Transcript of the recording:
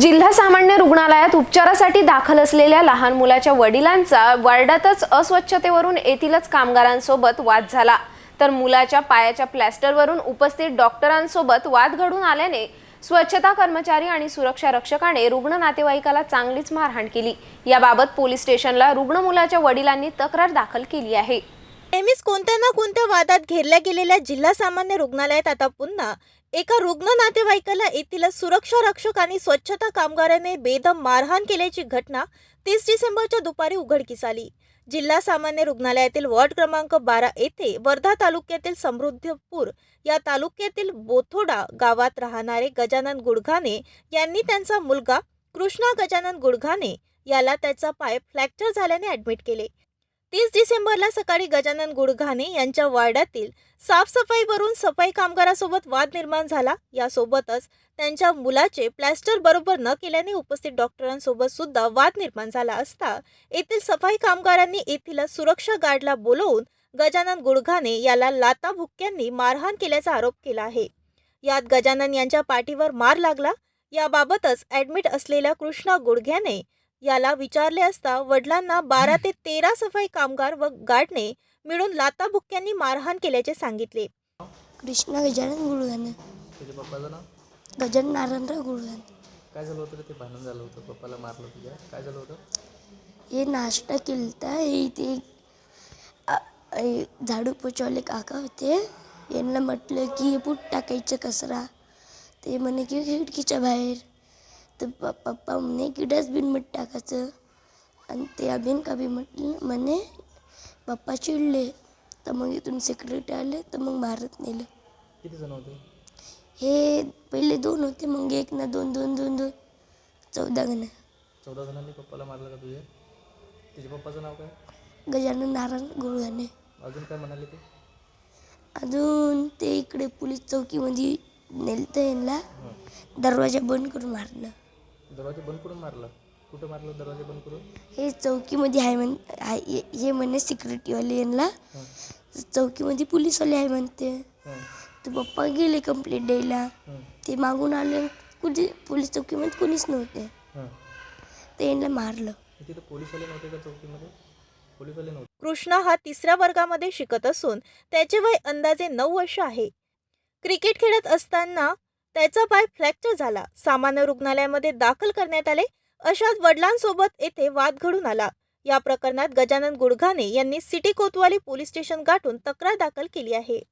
जिल्हा सामान्य रुग्णालयात उपचारासाठी दाखल असलेल्या लहान मुलाच्या वडिलांचा वार्डातच अस्वच्छतेवरून येथीलच कामगारांसोबत वाद झाला. तर मुलाच्या पायाच्या प्लॅस्टरवरून उपस्थित डॉक्टरांसोबत वाद घडून आल्याने स्वच्छता कर्मचारी आणि सुरक्षा रक्षकाने रुग्ण नातेवाईकाला चांगलीच मारहाण केली. याबाबत पोलीस स्टेशनला रुग्ण मुलाच्या वडिलांनी तक्रार दाखल केली आहे. नेहमीच कोणत्या ना कोणत्या वादात घेरल्या गेलेल्या जिल्हा सामान्य रुग्णालयात आता पुन्हा एका रुग्ण नातेवाईकाला येथील सुरक्षा रक्षक आणि स्वच्छता कामगाराने बेदम मारहाण केल्याची घटना तीस डिसेंबरच्या दुपारी उघडकीस आली. जिल्हा सामान्य रुग्णालयातील वॉर्ड क्रमांक बारा येथे वर्धा तालुक्यातील समृद्धपूर या तालुक्यातील बोथोडा गावात राहणारे गजानन गुडघाने यांनी त्यांचा मुलगा कृष्णा गजानन गुडघाने याला त्याचा पाय फ्रॅक्चर झाल्याने ॲडमिट केले. तीस डिसेंबरला सकाळी गजानन गुडघाने यांच्या वार्डातील साफसफाईवरून सफाई कामगारासोबत वाद निर्माण झाला. यासोबतच त्यांच्या मुलाचे प्लॅस्टर बरोबर न केल्याने उपस्थित डॉक्टरांसोबत सुद्धा वाद निर्माण झाला असता येथील सफाई कामगारांनी येथील सुरक्षा गार्डला बोलवून गजानन गुडघाने याला लाता भुक्क्यांनी मारहाण केल्याचा आरोप केला आहे. यात गजानन यांच्या पाठीवर मार लागला. याबाबतच ॲडमिट असलेल्या कृष्णा गुडघ्याने याला विचारले असता वडिलांना बारा ते तेरा सफाई कामगार व गार्डने मिळून लाताबुक्क्यांनी मारहाण केल्याचे सांगितले. कृष्णा गजानन गुळगाणे. तुझ्या पप्पाचं नाव? गजानन नारायणराव गुळगाणे. काय झालं होतं रे ते भांडण झालं होतं? पप्पाला मारलं तुझ्या? काय झालं होतं? हे नाश्ता केलता. हे इथे आ- हे झाडू पोचवले काका होते. यांना म्हटलं की हे पूट टाकायचं कचरा. ते म्हणे की खिडकीच्या बाहेर. तर पप्पा म्हणे की डस्टबिनमध्ये टाकायचं. आणि ते अभिन काबी म्हटलं म्हणे पप्पा चिडले. तर मग इथून सेक्रेटरी आले तर मग मारत नेलं. किती जण होते? हे पहिले दोन होते मग एक ना दोन दोन दोन दोन. चौदा जण. चौदा जणांनी पप्पाला मारलं का तुझ्या तुझ्या पप्पाचं नाव काय? गजानन नारायण गुळगाणे अजून काय म्हणाले ते? अजून ते इकडे पोलीस चौकीमध्ये नेलतं यांना. दरवाजा बंद करून मारलं. दरवाजा बंद करून मारला. कुठं मारलं दरवाजा बंद करून? हे चौकीमध्ये आहे म्हण आहे हे- हे म्हणे सिक्युरिटीवाले यांना. हं. चौकीमध्ये पोलीसवाले आहे म्हणते. हं. तर पप्पा गेले कंप्लेंट द्यायला. हं. ते मागून आले. कुठे? पोलीस चौकीमध्ये कोणीच नव्हते. हं. ते यांना मारलं. तिथं पोलीसवाले नव्हते का चौकीमध्ये? पोलीसवाले नव्हते. कृष्णा हा तिसऱ्या वर्गामध्ये शिकत असून त्याचे वय अंदाजे नऊ वर्ष आहे. क्रिकेट खेळत असताना त्याचा पाय फ्रॅक्चर झाला. सामान्य रुग्णालयामध्ये दाखल करण्यात आले. अशात वडिलांसोबत येथे वाद घडून आला. या प्रकरणात गजानन गुडघाने यांनी सिटी कोतवाली पोलीस स्टेशन गाठून तक्रार दाखल केली आहे.